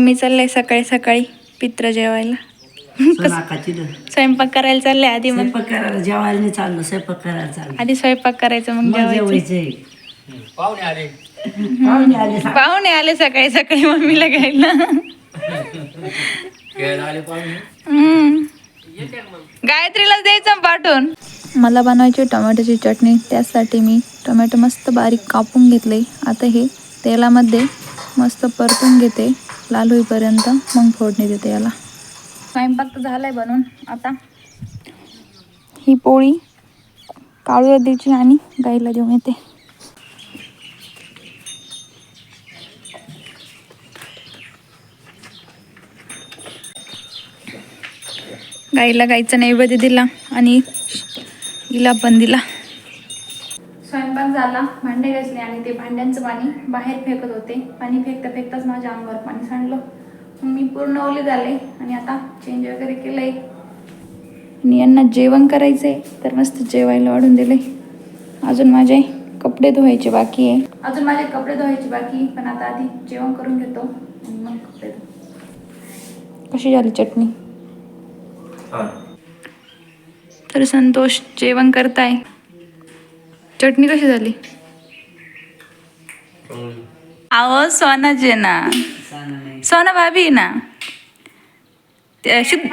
Mummy चाललंय सकाळी सकाळी पित्र जेवायला. स्वयंपाक करायला चालले आधी मग. स्वयंपाक करायला जेवायला नाही चाललं स्वयंपाक करायला चाललं. आधी स्वयंपाक करायचं मग जेवायचं. पाहुणे आले. पाहुणे आले सांग. पाहुणे आले सकाळी सकाळी मम्मीला घ्यायला. गायत्रीला द्यायचं पाठवून. मला बनवायची टोमॅटोची चटणी त्यासाठी मी टोमॅटो मस्त बारीक कापून घेतले. आता हे तेलामध्ये मस्त परतून घेते. लाल होईपर्यंत मग फोडणी देते याला. स्वयंपाक तर झालाय बनवून आता ही पोळी काळू द्यायची आणि गाईला देऊन येते. गाईला गाईचा नैवेद्य दिला आणि हिला पण दिला. स्वयंपाक झाला भांडे घासले आणि ते भांड्यांचं पाणी बाहेर फेकत होते. पाणी फेकता फेकताच माझ्या अंगावर पाणी सांडलं. मग मी पूर्ण ओले झाले आणि आता चेंज वगैरे केलंय. आणि यांना जेवण करायचंय तर मस्त जेवायला वाढून दिले अजून माझे कपडे धुवायचे बाकी आहे. अजून माझे कपडे धुवायचे बाकी आहे, पण आता आधी जेवण करून घेतो. आणि मग कपडे कशी झाली चटणी? तर संतोष जेवण करताय. चटणी कशी झाली? आहो सोनाचे ना सांगा नाही. सोना भाभी आहे ना. त्या सिद्ध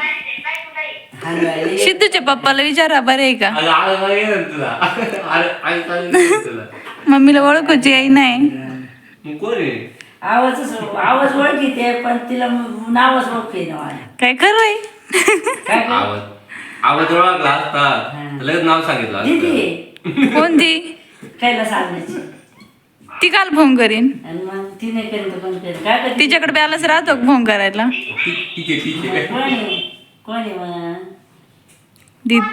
सिद्धूच्या पप्पाला विचारा बरे आहे का? मम्मीला ओळखूची आई नाही. आहे? आवाजच आवाज ओळखीते पण तिला म- नावच ओळखी ना काय काय काय? आवाज आवाज ओळखला असता. लगेच नाव सांगितलं कोणती? कायला सांगायची. ती काल फोन करीन. आणि मग तर काय करते? तिच्याकडे बॅलन्स राहतो फोन करायला? ठीक ठीक आहे. ठीक आहे? कोणी कोणी मग? दीद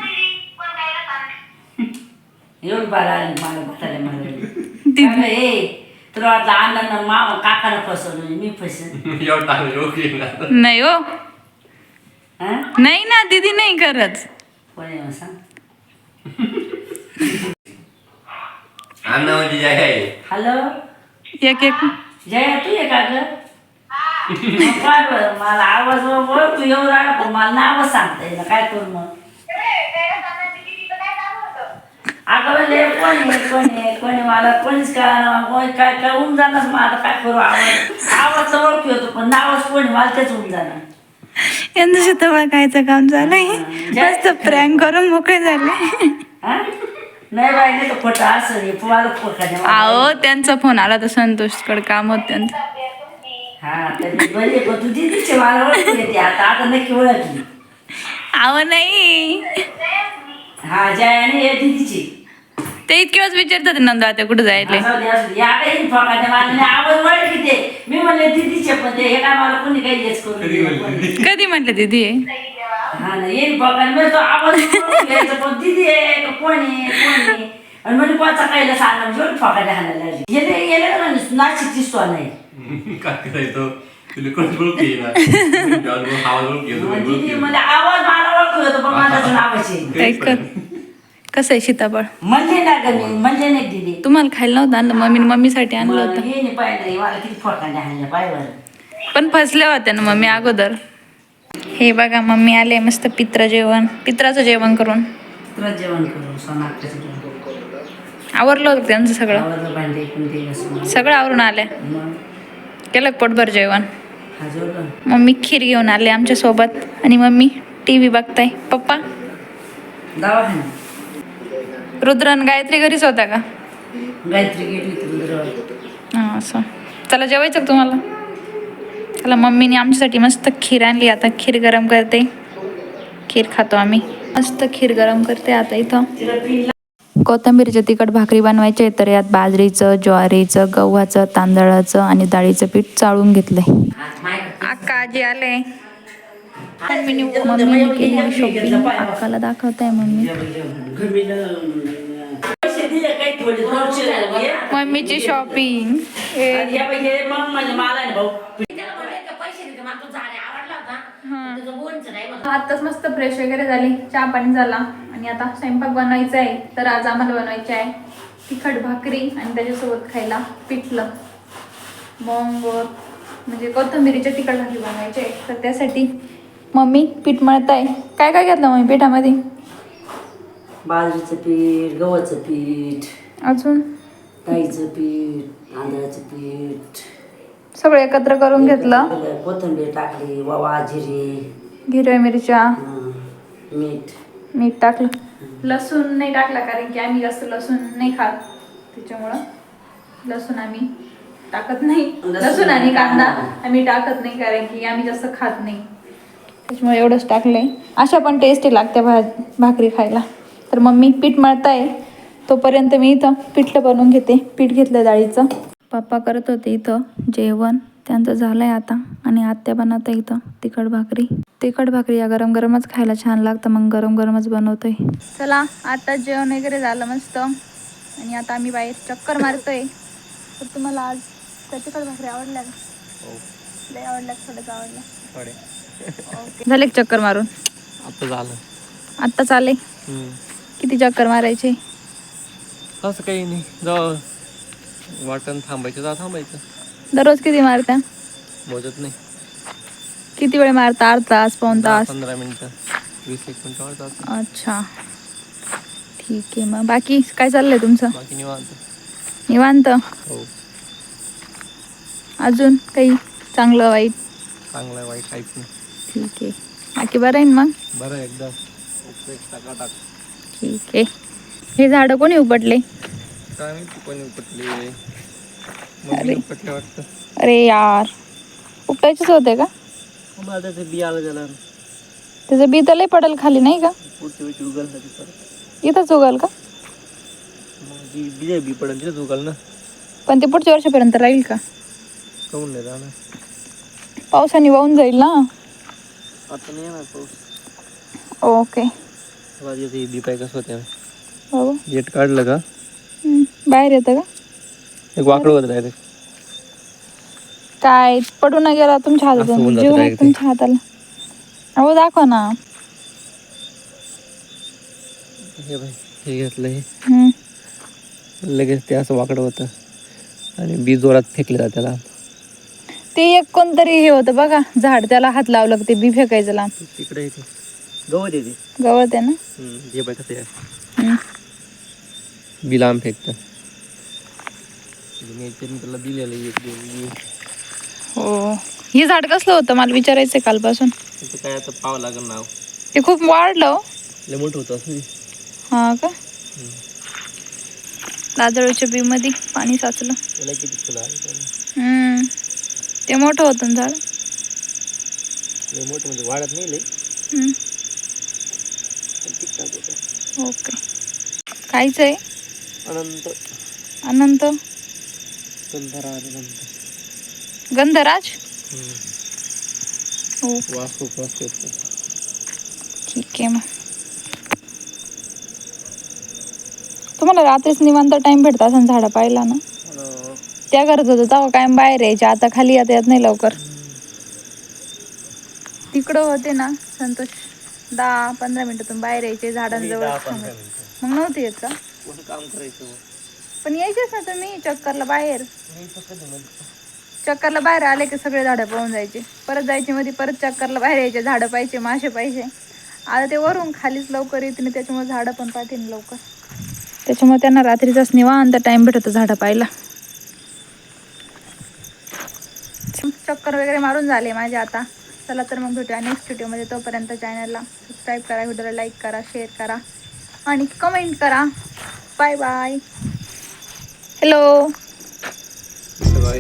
एवढी बारा आली मला बघायला मला ए तुला वाटलं अण्णांना मामा काकानं फसवलं मी फसन एवढं टाकलं नाही हो. हा? नाही ना दीदी नाही करत. कोणी मग सांग? अण्णा म्हणजे जय आहे हॅलो एक एक जया तू ये का ग काय बरं मला आवाज ओळख तू येऊ राहिला पण मला नावच सांगता येईल काय करू मग अगं म्हणले कोणी आहे, कोणी आहे, कोणी मला कोणीच कळा कोणी काय काय होऊन जाणार मग आता काय करू आवाज आवाज तर ओळखी होतो पण नावच कोणी मला तेच होऊन जाणार यांचं शेतावर खायचं काम झालंय मस्त प्रँक करून मोकळे झाले हा नाही बाई नाही तर खोटं असं मला खोटं आहो त्यांचा फोन आला तर संतोषकडे काम होत त्यांचं. हा तरी बरी आहे, पण तू दिदीची मला ओळखी येते. आता आता नक्की ओळखली. आहो नाही. हा जयाने हे ते इतके वेळेस विचारतात नंदा आता कुठे जायले? असू दे, असू दे. या काही फकाच्या मानाने आवाज ओळखी ते. मी म्हणले दिदीचे पण ते हे काय मला कोणी काही हेच करून कधी दिलं म्हणली? कोणी. कधी म्हटले दीदी? हा ना येईल फकाने म्हणजे तो आवाज ओळखून घ्यायचा, पण दिदी आहे का कोणी कोणी आणि म्हणजे कोणचा काहीला सांगणार जेवढी हाणायला लागली. गेले ना नाशिकची काय करायचं? तुला कोण ओळखी आवाज ओळखी मग. म्हणजे आवाज मला ओळखू पण कसं आहे सीताफळ? ना ग मी नाही दिदी. तुम्हाला खायला नव्हतं आणलं? मम्मीने मम्मीसाठी आणलं होतं. मला किती पण फसल्या होत्या ना मम्मी अगोदर. हे बघा मम्मी आले मस्त पित्र जेवण. पित्राचं जेवण करून. तुला जेवण करू सोनाक्षीचं जेवण आवरलं होतं त्यांचं सगळं? भांडे सगळं आवरून मग? केलं पोटभर जेवण? मम्मी खीर घेऊन आले आमच्यासोबत. आणि मम्मी टी व्ही बघताय. पप्पा? रुद्रन गायत्री घरीच होता का? गायत्री गेली हां चला जेवायचं तुम्हाला? चला मम्मीने आमच्यासाठी मस्त खीर आणली. आता खीर गरम करते. खीर खातो आम्ही. मस्त खीर गरम करते आता इथं. कोथिंबीरच्या तिखट भाकरी बनवायचे तर यात बाजरीचं ज्वारीचं गव्हाचं तांदळाचं आणि डाळीचं पीठ चाळून घेतलंय. अक्का आजी आले. मम्मीने मम्मीने केली शॉपिंग अक्काला दाखवताय मम्मी. मम्मीची शॉपिंग आणि या बाई हे मग म्हणजे मला आहे ना भाऊ आताच मस्त फ्रेश वगैरे झाली. चहा पाणी झाला. आणि आता स्वयंपाक बनवायचा आहे. तर आज आम्हाला बनवायचे आहे तिखट भाकरी आणि त्याच्यासोबत खायला पिठलं. मग म्हणजे कोथिंबिरीच्या तिखट भाकरी बनवायची आहे. तर त्यासाठी मम्मी पीठ मळत आहे. काय काय घेतलं मम्मी पिठामध्ये? बाजरीचं पीठ गव्हाचं पीठ अजून? डाळीचं पीठ तांदळाचं पीठ. सगळं एकत्र करून घेतलं. कोथिंबीर टाकली ववा जिरे. हिरव्या मिरच्या. मीठ. मीठ टाकलं. लसूण नाही टाकला कारण की आम्ही जास्त लसूण नाही खात. त्याच्यामुळं लसूण आम्ही टाकत नाही. लसूण आणि कांदा. आम्ही टाकत नाही कारण की आम्ही जास्त खात नाही. त्याच्यामुळे एवढंच टाकलंय. अशा पण टेस्टी लागते भा भाकरी खायला. तर मम्मी पीठ मळताय. तोपर्यंत मी इथं पिठलं बनवून घेते. पीठ घेतलं डाळीचं. पप्पा करत होते इथं जेवण. त्यांचं झालंय आता. आणि आत्या बनवतं इथं तिखट भाकरी. तिखट भाकरी या गरम गरमच खायला छान लागतं मग गरम गरमच बनवतोय. चला आता जेवण वगैरे झालं मस्त. आणि आता आम्ही बाहेर चक्कर मारतोय. तर तुम्हाला आज त्या तिखट भाकरी आवडल्या का? लय आवडल्या का थोडंच आवडल्या. ओके. झाले का चक्कर मारून? आता झालं. आत्ता चाले? किती चक्कर मारायचे? असं काही नाही. जाऊ वाटण थांबायचं जा थांबायचं. दररोज किती मारत्या? मोजत नाही. किती वेळ मारता? अर्धा तास पाऊन दहा तास? पंधरा मिनिटं वीस एक मिनिटं वाटतात अच्छा. ठीक आहे मग. बाकी काय चाललंय तुमचं? बाकी निवांत. निवांत? हो. अजून काही चांगलं वाईट? चांगलं आहे, वाईट काहीच नाही. ठीक आहे. बाकी बरं आहे ना मग? बरं आहे एकदम. टाका ठीक आहे. हे झाडं कोणी उपटले? काय माहिती कोणी उपटली? वाटतं अरे यार. उपटायचेच होते का? त्याचं बी आलं त्याला. त्याचं बी तर लय पडेल खाली नाही का? पुढच्या वेळी इथंच उगाल का? मग जी बी बी पडेल तिथेच उगल ना. पण ते पुढच्या वर्षापर्यंत राहील का? काऊन नाही राहणार. पावसाने वाहून जाईल ना? आता नाही येणार पाऊस. ओके. बी पाय कसं होते बाबा गेट काढलं का? हम्म, बाहेर येतं का? एक वाकडं होतं डायरेक्ट काय पडू न गेला तुमच्या असं होऊन हातातून जातं जीव direct. तुमच्या हाताला. अहो दाखवा ना. हे बाई हे घेतलं हे. हम्म. लगेच ते असं वाकडं होतं. आणि बी जोरात फेकले जात त्याला. ते एक कोणतरी हे होतं बघा झाड. त्याला हात लावलं की ते बी फेकायचं लांब. तिकडे येते गवत येते गवत आहे ना? हे कसं आहे. बी लांब फेकतं. नेचरने त्याला दिलेलं आहे एक दोन बी हो. हे झाड कसलं होतं? मला विचारायचंय कालपासून. त्याचं काय आता पाहावं लागेल नाव ते खूप वाढलं हो. लय मोठं होतं असं. हा का? लाजळूच्या बी मध्ये पाणी साचलं. त्याला किती फुलं आली त्याला. हम्म. ते मोठं होतं ना झाड. लय मोठं म्हणजे वाढत नाही लय. हम्म. पण टिकतात होतं ओके कायच आहे अनंत. अनंत. गंधराज वास खूप मस्त येतो ठीक आहे मग. तुम्हाला रात्रीच निवांत टाइम भेटता असं झाडं पाहिला ना? त्या करत होतं तेव्हा कायम बाहेर यायचे. आता खाली आता येत नाही लवकर. तिकडं होते ना संतोष. दहा पंधरा मिनिटातून बाहेर यायचे झाडांजवळ. मग नव्हते येत का? काम करायचं? पण यायचेच ना तुम्ही चक्करला बाहेर. चक्करला बाहेर आले की सगळे झाडं पळून जायचे. परत जायचे मध्ये परत चक्करला बाहेर यायचे झाडं पाहिजे मासे पाहिजे आता ते वरून खालीच लवकर येते ना त्याच्यामुळे झाडं पण पाहते लवकर. त्याच्यामुळे त्यांना रात्रीचाच निवांत टाइम भेटतो झाडं पाहायला. चक्कर वगैरे मारून झाले माझे आता. चला तर मग भेटूया नेक्स्ट व्हिडिओमध्ये तोपर्यंत चॅनलला सबस्क्राईब करा व्हिडिओला लाईक करा शेअर करा आणि कमेंट करा. Bye bye hello bye